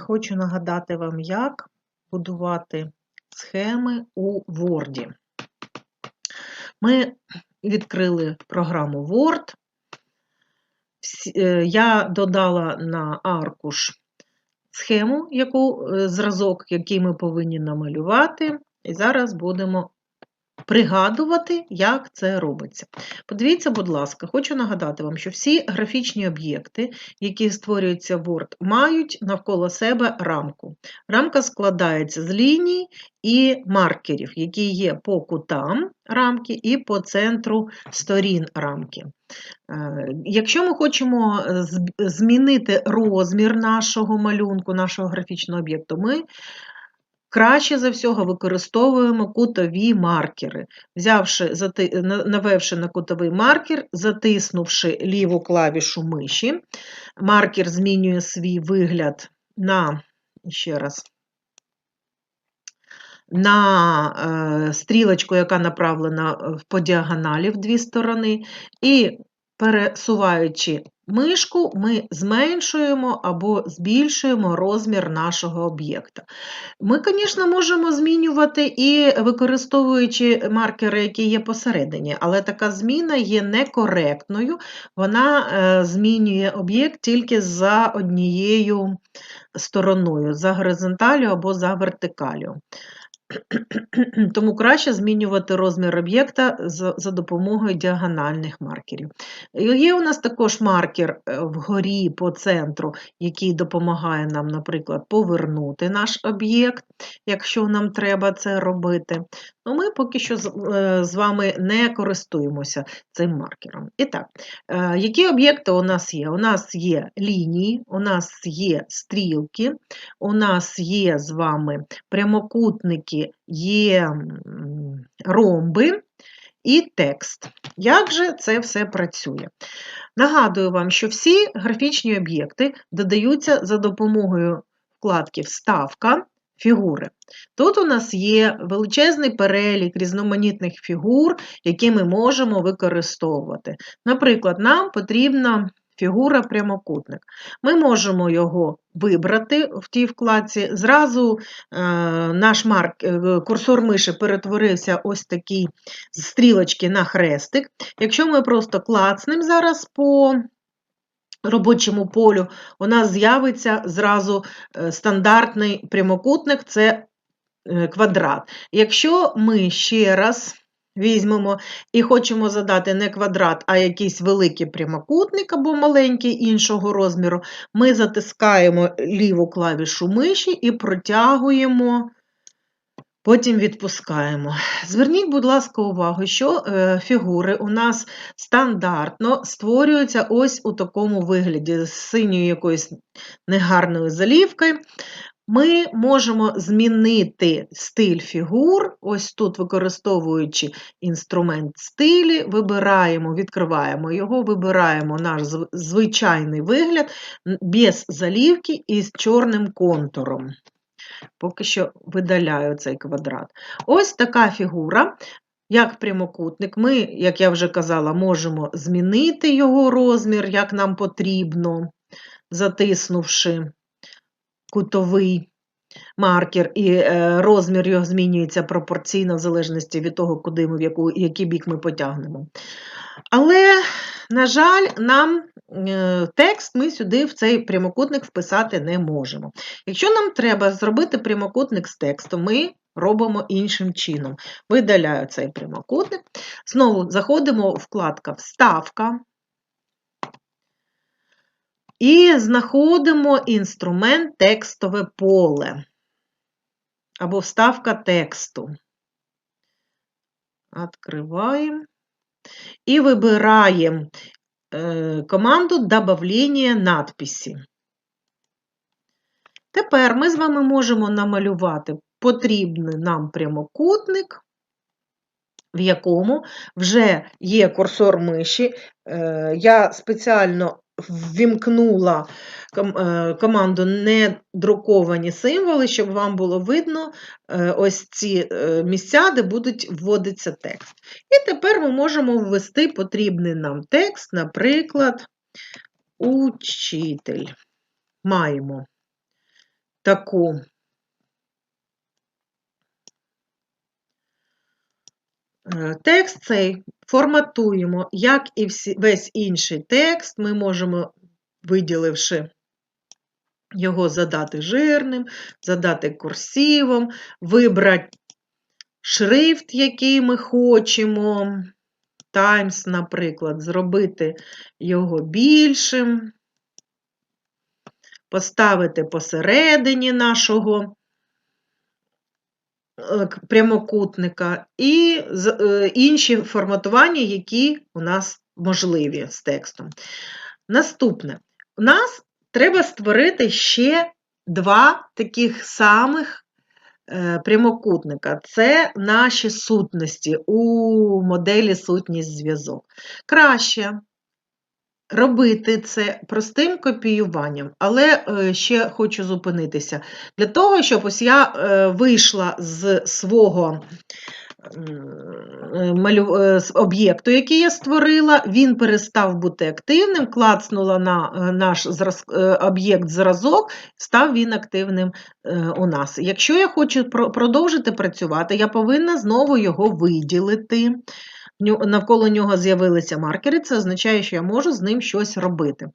хочу нагадати вам, як будувати схеми у Word. Ми відкрили програму Word. Е, Я додала на аркуш схему, яку, е, зразок, який ми повинні намалювати, і зараз будемо пригадувати, як це робиться. Подивіться, будь ласка, хочу нагадати вам, що всі графічні об'єкти, які створюються в Word, мають навколо себе рамку. Рамка складається з ліній і маркерів, які є по кутам рамки і по центру сторін рамки. Е, Якщо ми хочемо е, змінити розмір нашого малюнку, нашого графічного об'єкту, ми краще за всього використовуємо кутові маркери. Взявши, навевши на кутовий маркер, затиснувши ліву клавішу миші, маркер змінює свій вигляд на, ще раз, на е, стрілочку, яка направлена е, по діагоналі в дві сторони, і пересуваючи мишку, ми зменшуємо або збільшуємо розмір нашого об'єкта. Ми, звісно, можемо змінювати і використовуючи маркери, які є посередині, але така зміна є некоректною, вона е, змінює об'єкт тільки за однією стороною, за горизонталю або за вертикалю. Тому краще змінювати розмір об'єкта за, допомогою діагональних маркерів. Є у нас також маркер е, вгорі по центру, який допомагає нам, наприклад, повернути наш об'єкт, якщо нам треба це робити. Ну, ми поки що з, е, з вами не користуємося цим маркером. І так, е, які об'єкти у нас є? У нас є лінії, у нас є стрілки, у нас є з вами прямокутники, є ромби і текст. Як же це все працює? Нагадую вам, що всі графічні об'єкти додаються за допомогою вкладки Вставка фігури. Тут у нас є величезний перелік різноманітних фігур, які ми можемо використовувати. Наприклад, нам потрібна фігура прямокутник. Ми можемо його вибрати в тій вкладці. Зразу е, наш марк, е, курсор миші перетворився ось такий з стрілочки на хрестик. Якщо ми просто клацнемо зараз по робочому полю, у нас з'явиться зразу е, стандартний прямокутник це е, квадрат. Якщо ми ще раз візьмемо і хочемо задати не квадрат, а якийсь великий прямокутник або маленький іншого розміру, ми затискаємо ліву клавішу миші і протягуємо. Потім відпускаємо. Зверніть, будь ласка, увагу, що е, фігури у нас стандартно створюються ось у такому вигляді, з синьою якоюсь негарною залівкою. Ми можемо змінити стиль фігур, ось тут, використовуючи інструмент стилі, вибираємо, відкриваємо його, вибираємо наш звичайний вигляд без залівки і з чорним контуром. Поки що видаляю цей квадрат. Ось така фігура, як прямокутник. Ми, як я вже казала, можемо змінити його розмір, як нам потрібно, затиснувши кутовий маркер, і е, розмір його змінюється пропорційно в залежності від того, куди ми, в яку, який бік ми потягнемо. Але, на жаль, нам е, текст ми сюди в цей прямокутник вписати не можемо. Якщо нам треба зробити прямокутник з текстом, ми робимо іншим чином. Видаляю цей прямокутник. Знову заходимо у вкладка Вставка. І знаходимо інструмент текстове поле або вставка тексту. Открываем. І вибираємо е, команду «Добавлення надписі». Тепер ми з вами можемо намалювати потрібний нам прямокутник, в якому вже є курсор миші. Е, Я спеціально ввімкнула е, команду «Не друковані символи», щоб вам було видно е, ось ці місця, де будуть вводитися текст. І тепер ми можемо ввести потрібний нам текст, наприклад, учитель. Маємо таку Текст цей форматуємо, як і всі, весь інший текст, ми можемо, виділивши його, задати жирним, задати курсивом, вибрати шрифт, який ми хочемо. Times, наприклад, зробити його більшим, поставити посередині нашого Е, прямокутника і е, інші форматування, які у нас можливі з текстом. Наступне, у нас треба створити ще два таких самих е, прямокутника. Це наші сутності у моделі сутність зв'язок. Краще робити це простим копіюванням, але е, ще хочу зупинитися. Для того, щоб ось я е, вийшла з свого е, об'єкту, який я створила, він перестав бути активним, клацнула на наш об'єкт зразок, став він активним у нас. Якщо я хочу продовжити працювати, я повинна знову його виділити навколо нього з'явилися маркери, це означає, що я можу з ним щось робити.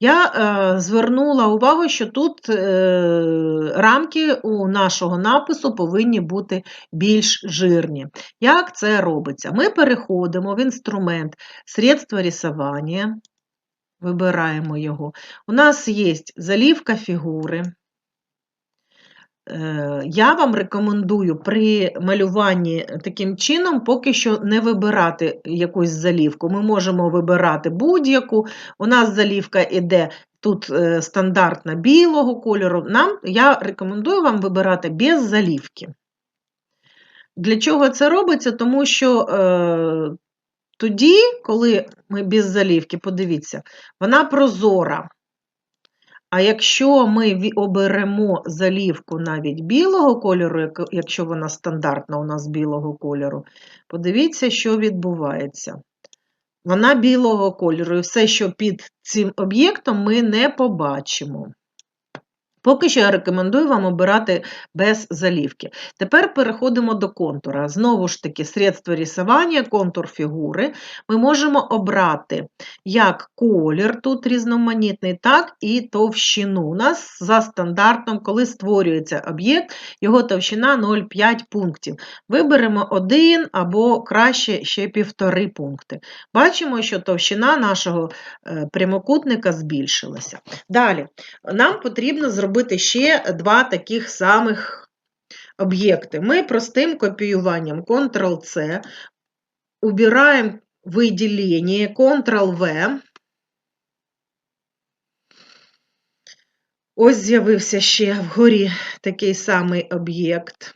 Я е, звернула увагу, що тут е, рамки у нашого напису повинні бути більш жирні. Як це робиться? Ми переходимо в інструмент средства рисування, вибираємо його. У нас є залівка фігури. Е, я вам рекомендую при малюванні таким чином поки що не вибирати якусь залівку. Ми можемо вибирати будь-яку. У нас залівка йде тут е, стандартна білого кольору. Нам, Я рекомендую вам вибирати без залівки. Для чого це робиться? Тому що е, тоді, коли ми без залівки, подивіться, вона прозора. А якщо ми оберемо залівку навіть білого кольору, якщо вона стандартна у нас білого кольору, подивіться, що відбувається. Вона білого кольору, і все, що під цим об'єктом, ми не побачимо. Поки що я рекомендую вам обирати без залівки. Тепер переходимо до контура. Знову ж таки, средство рисування, контур фігури. Ми можемо обрати як колір, тут різноманітний, так і товщину. У нас за стандартом, коли створюється об'єкт, його товщина 0,5 пунктів. Виберемо один або краще ще півтори пункти. Бачимо, що товщина нашого е, прямокутника збільшилася. Далі, нам потрібно зробити зробити ще два таких самих об'єкти. Ми простим копіюванням Ctrl-C, убираємо виділення, Ctrl-V. Ось з'явився ще вгорі такий самий об'єкт.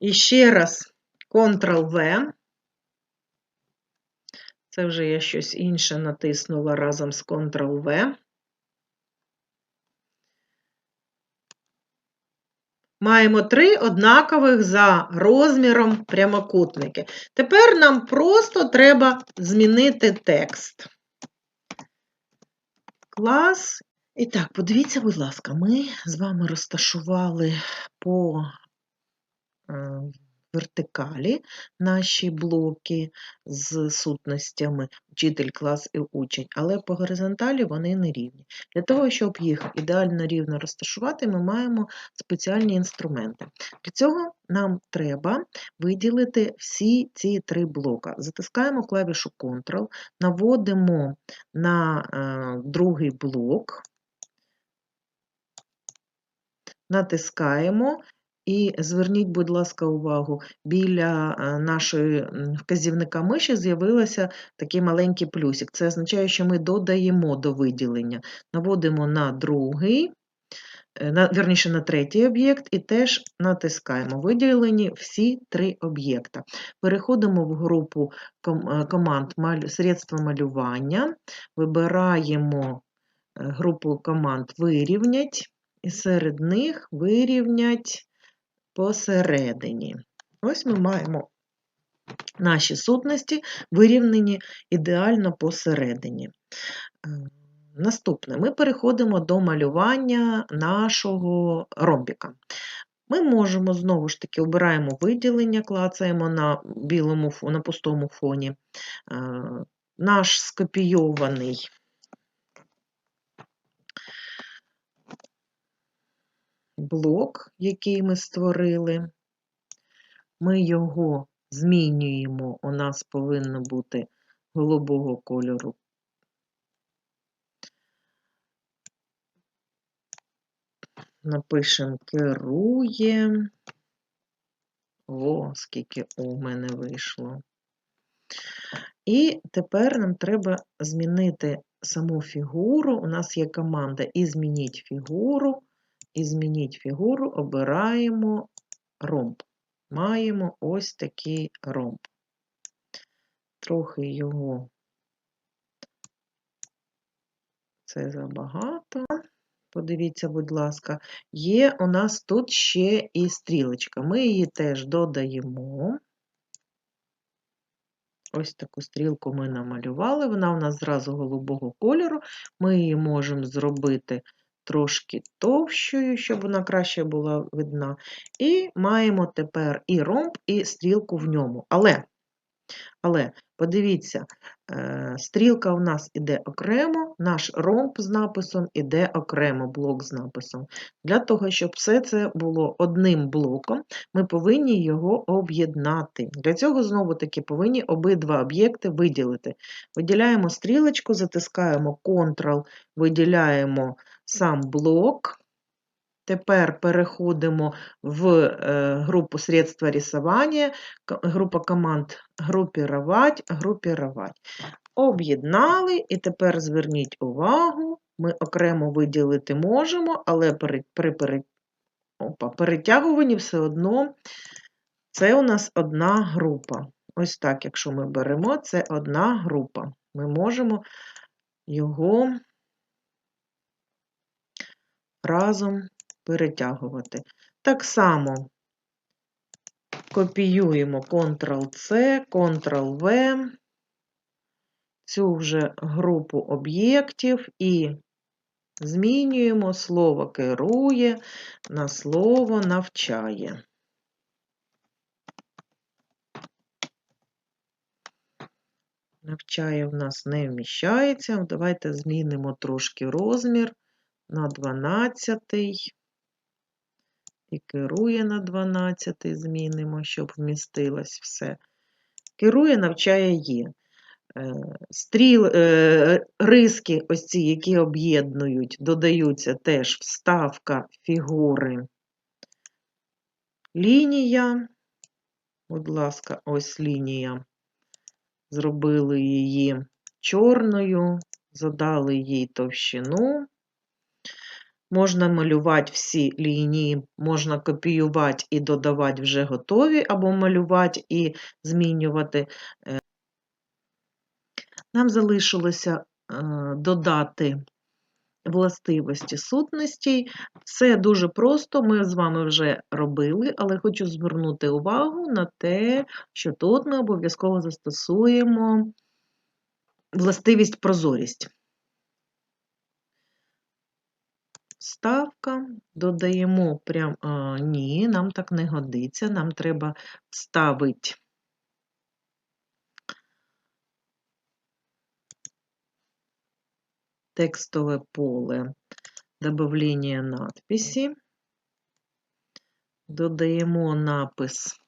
І ще раз Ctrl-V. Це вже я щось інше натиснула разом з Ctrl-V. Маємо три однакових за розміром прямокутники. Тепер нам просто треба змінити текст. Клас. І так, подивіться, будь ласка, ми з вами розташували по е, вертикалі наші блоки з сутностями вчитель, клас і учень, але по горизонталі вони не рівні. Для того, щоб їх ідеально рівно розташувати, ми маємо спеціальні інструменти. Для цього нам треба виділити всі ці три блока. Затискаємо клавішу Ctrl, наводимо на е, другий блок, натискаємо і зверніть, будь ласка, увагу, біля е, нашої вказівника миші з'явився такий маленький плюсик. Це означає, що ми додаємо до виділення. Наводимо на другий, е, на, верніше на третій об'єкт, і теж натискаємо. Виділені всі три об'єкта. Переходимо в групу е, команд средства малювання, вибираємо групу команд Вирівнять, і серед них вирівнять посередині. Ось ми маємо наші сутності вирівнені ідеально посередині. Е, Наступне, ми переходимо до малювання нашого ромбіка. Ми можемо, знову ж таки, обираємо виділення, клацаємо на білому на пустому фоні. Е, Наш скопійований блок, який ми створили, ми його змінюємо. У нас повинно бути голубого кольору. Напишемо керує. О, скільки у мене вийшло. І тепер нам треба змінити саму фігуру. У нас є команда і змініть фігуру, і змініть фігуру, обираємо ромб. Маємо ось такий ромб. Трохи його це забагато. Подивіться, будь ласка, є у нас тут ще і стрілочка. Ми її теж додаємо. Ось таку стрілку ми намалювали, вона у нас зразу голубого кольору. Ми її можемо зробити трошки товщою, щоб вона краще була видна. І маємо тепер і ромб, і стрілку в ньому. Але, але подивіться, е, стрілка у нас іде окремо, наш ромб з написом іде окремо, блок з написом. Для того, щоб все це було одним блоком, ми повинні його об'єднати. Для цього, знову-таки, повинні обидва об'єкти виділити. Виділяємо стрілочку, затискаємо Ctrl, виділяємо сам блок. Тепер переходимо в е, групу средства рисування, група команд групірувати, групірувати. Об'єднали, і тепер зверніть увагу, ми окремо виділити можемо, але при, при пере- опа, перетягуванні все одно це у нас одна група. Ось так, якщо ми беремо, це одна група. Ми можемо його разом перетягувати. Так само копіюємо Ctrl-C, Ctrl-V, цю вже групу об'єктів і змінюємо слово керує на слово навчає. Навчає в нас не вміщається. Давайте змінимо трошки розмір на 12 і керує на 12 змінимо, щоб вмістилось все. Керує, навчає є. Е, Стріл, е, риски, ось ці, які об'єднують, додаються теж вставка фігури. Лінія, будь ласка, ось лінія. Зробили її чорною, задали їй товщину. Можна малювати всі лінії, можна копіювати і додавати вже готові, або малювати і змінювати. Е, Нам залишилося е, додати властивості сутностей. Все дуже просто, ми з вами вже робили, але хочу звернути увагу на те, що тут ми обов'язково застосуємо властивість прозорість. Ставка, додаємо прям, а, ні, нам так не годиться, нам треба вставити текстове поле добавлення надписі, додаємо напис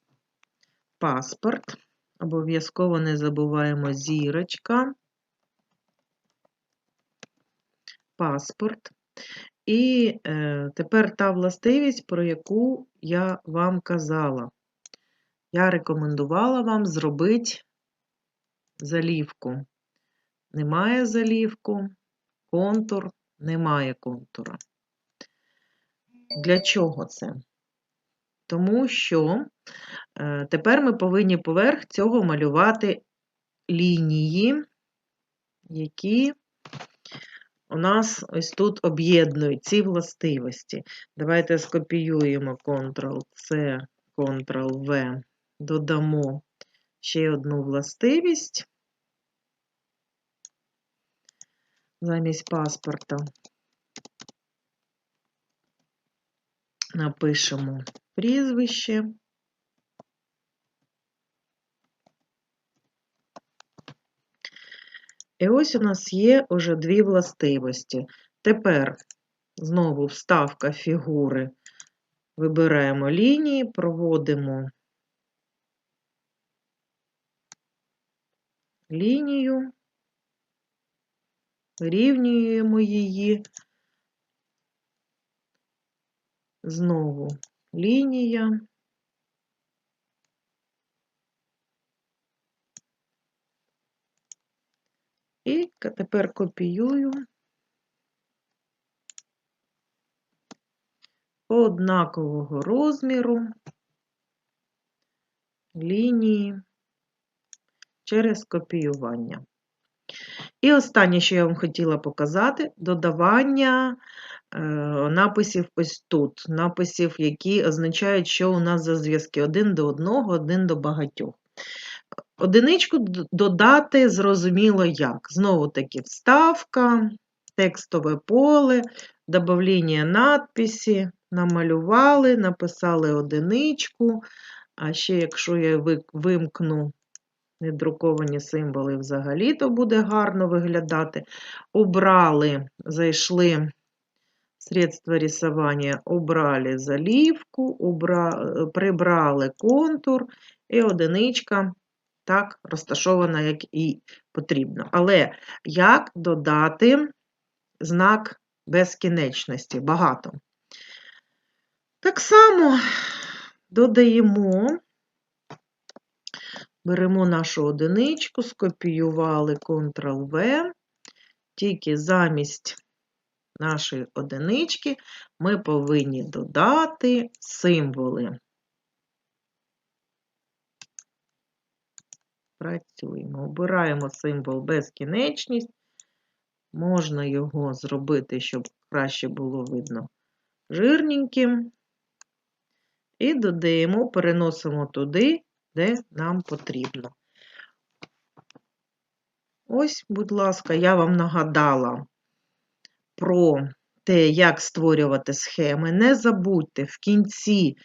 паспорт, обов'язково не забуваємо зірочка, паспорт. І е, тепер та властивість, про яку я вам казала. Я рекомендувала вам зробити залівку. Немає залівку, контур, немає контура. Для чого це? Тому що е, тепер ми повинні поверх цього малювати лінії, які у нас ось тут об'єднують ці властивості. Давайте скопіюємо Ctrl-C, Ctrl-V, додамо ще одну властивість. замість паспорта напишемо прізвище. І ось у нас є уже дві властивості. Тепер знову вставка фігури. Вибираємо лінії, проводимо лінію, вирівнюємо її. Знову лінія. І тепер копіюю однакового розміру лінії через копіювання. І останнє, що я вам хотіла показати, додавання е, написів ось тут. Написів, які означають, що у нас за зв'язки один до одного, один до багатьох. Одиничку додати зрозуміло як. Знову таки вставка, текстове поле, додавлення надписі, намалювали, написали одиничку. А ще якщо я вимкну недруковані символи взагалі, то буде гарно виглядати. Убрали, зайшли средства рисування, убрали заливку, убра... е, прибрали контур, і одиничка так розташована, як і потрібно. Але як додати знак безкінечності? Багато. Так само додаємо, беремо нашу одиничку, скопіювали Ctrl-V, тільки замість нашої одинички ми повинні додати символи. Працюємо. Обираємо символ безкінечність. Можна його зробити, щоб краще було видно жирненьким. І додаємо, переносимо туди, де нам потрібно. Ось, будь ласка, я вам нагадала про те, як створювати схеми. Не забудьте в кінці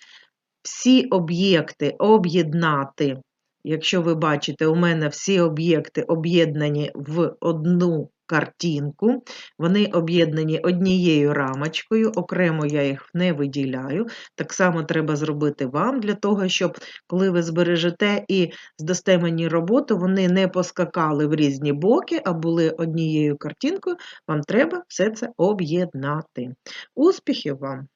всі об'єкти об'єднати. Якщо ви бачите, у мене всі об'єкти об'єднані в одну картинку, вони об'єднані однією рамочкою, окремо я їх не виділяю. Так само треба зробити вам для того, щоб коли ви збережете і здасте мені роботу, вони не поскакали в різні боки, а були однією картинкою, вам треба все це об'єднати. Успіхів вам!